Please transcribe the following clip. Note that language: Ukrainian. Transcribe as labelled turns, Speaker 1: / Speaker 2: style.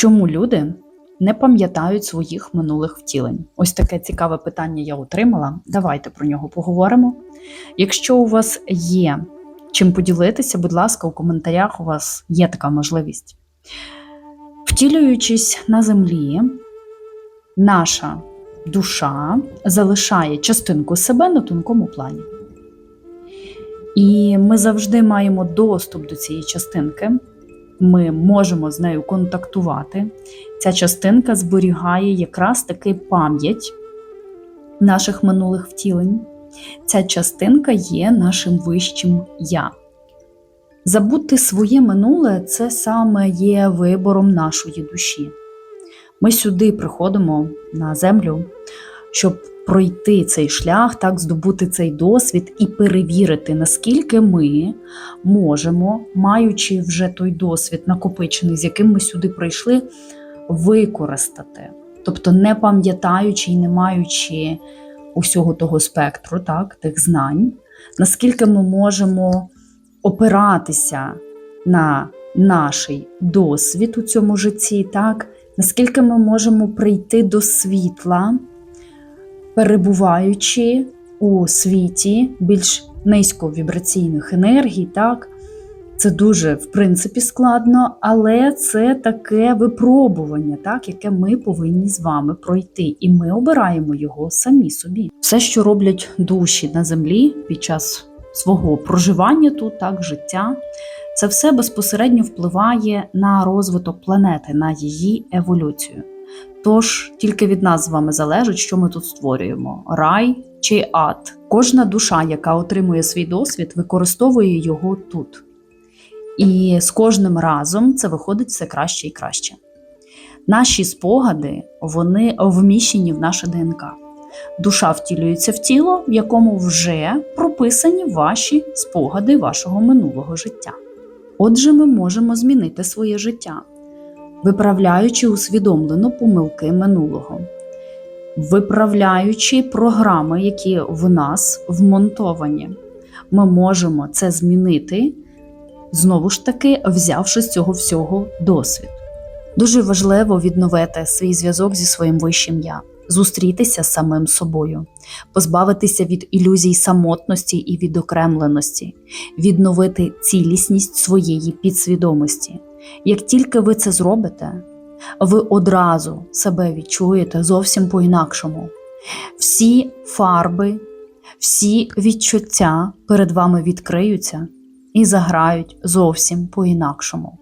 Speaker 1: Чому люди не пам'ятають своїх минулих втілень? Ось таке цікаве питання я отримала. Давайте про нього поговоримо. Якщо у вас є чим поділитися, будь ласка, у коментарях у вас є така можливість. Втілюючись на землі, наша душа залишає частинку себе на тонкому плані. І ми завжди маємо доступ до цієї частинки. Ми можемо з нею контактувати. Ця частинка зберігає якраз таки пам'ять наших минулих втілень. Ця частинка є нашим вищим я. Забути своє минуле це саме є вибором нашої душі. Ми сюди приходимо на землю, щоб пройти цей шлях, так, здобути цей досвід і перевірити, наскільки ми можемо, маючи вже той досвід накопичений, з яким ми сюди прийшли, використати. Тобто, не пам'ятаючи і не маючи усього того спектру, так, тих знань, наскільки ми можемо опиратися на наш досвід у цьому житті, так, наскільки ми можемо прийти до світла, перебуваючи у світі більш низьковібраційних енергій, так, це дуже в принципі складно, але це таке випробування, так, яке ми повинні з вами пройти, і ми обираємо його самі собі. Все, що роблять душі на землі під час свого проживання тут, так, життя, це все безпосередньо впливає на розвиток планети, на її еволюцію. Тож тільки від нас з вами залежить, що ми тут створюємо: рай чи ад. Кожна душа, яка отримує свій досвід, використовує його тут. І з кожним разом це виходить все краще і краще. Наші спогади вони вміщені в наше ДНК. Душа втілюється в тіло, в якому вже прописані ваші спогади вашого минулого життя. Отже, ми можемо змінити своє життя, виправляючи усвідомлено помилки минулого, виправляючи програми, які в нас вмонтовані. Ми можемо це змінити, знову ж таки, взявши з цього всього досвід. Дуже важливо відновити свій зв'язок зі своїм вищим я, зустрітися з самим собою, позбавитися від ілюзій самотності і відокремленості, відновити цілісність своєї підсвідомості. Як тільки ви це зробите, ви одразу себе відчуєте зовсім по-інакшому. Всі фарби, всі відчуття перед вами відкриються і заграють зовсім по-інакшому.